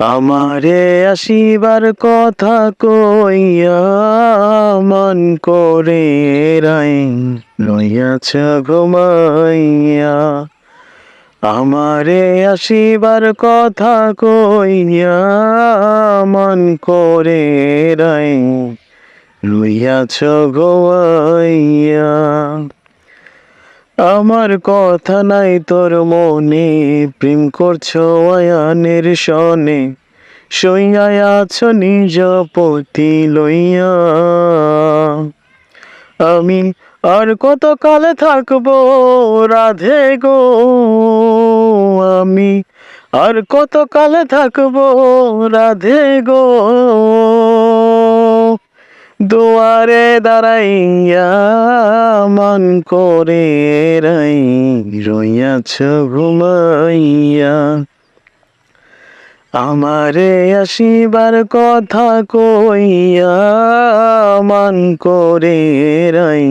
আমারে আসিবার কথা কইয়া মন করে রাই লইয়াছ ঘুমাইয়া আমারে আসিবার কথা কইয়া মন করে রাই লইয়াছ ঘুমাইয়া আমার কথা নাই তোর মনে। প্রেম করছ আয়ানের সনে। সইয়ায় আছো নিজ পতি লইয়া। আমি আর কত কালে থাকব রাধে গো? আমি আর কত কালে থাকব রাধে গো? দুয়ারে দাঁড়াইয়া মন করে রাই রইয়াছ ঘুমাইয়া। আমারে আসিবার কথা কইয়া মন করে রাই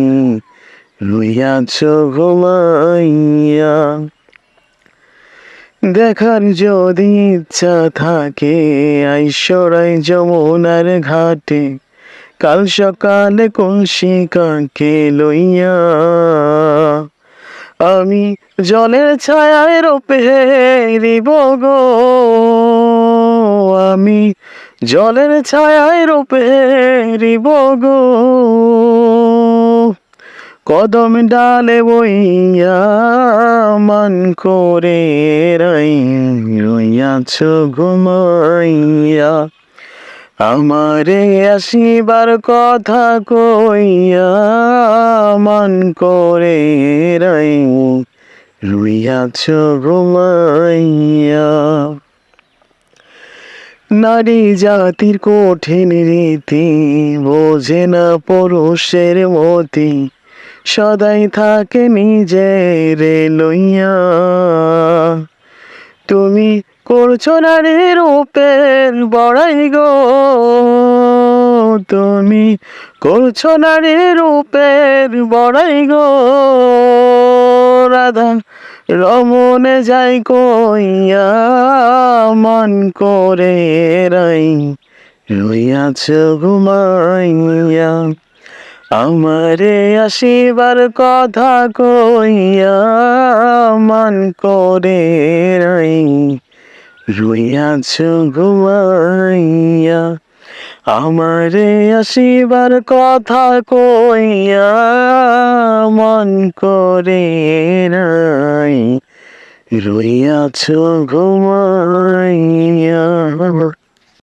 রইয়াছ ঘুমাইয়া। দেখার যদি ইচ্ছা থাকে আইশ্বরাই যমুনার ঘাটে কাল সকালে কলসি কাকে লইয়া আমি জলের ছায়ায় রূপে রিব গো। আমি জলের ছায়ায় রূপে রিব গো। কদম ডালে বইয়া মন করে রাই রইয়াছ ঘুমাইয়া। আমারে আসিবার কথা কইয়া মন করে রাই, রুইয়াছ ঘুমাইয়া। নারী জাতির কঠিন রীতি, বোঝে না পুরুষের মতি, সদাই থাকে নিজের লইয়া। তুমি করছ নারী রূপের বড়াই গো। তুমি করছ নারী রূপের বড়াই গো। রাধা রমনে যাই কইয়া মন করে রাই, রইয়াছ ঘুমাইয়া। আমারে আসিবার কথা কইয়া মন করে রাই রইয়াছ ঘুমাইয়া আমারে আসিবার কথা কইয়া মন করে নাই। রইয়াছ ঘুমাইয়া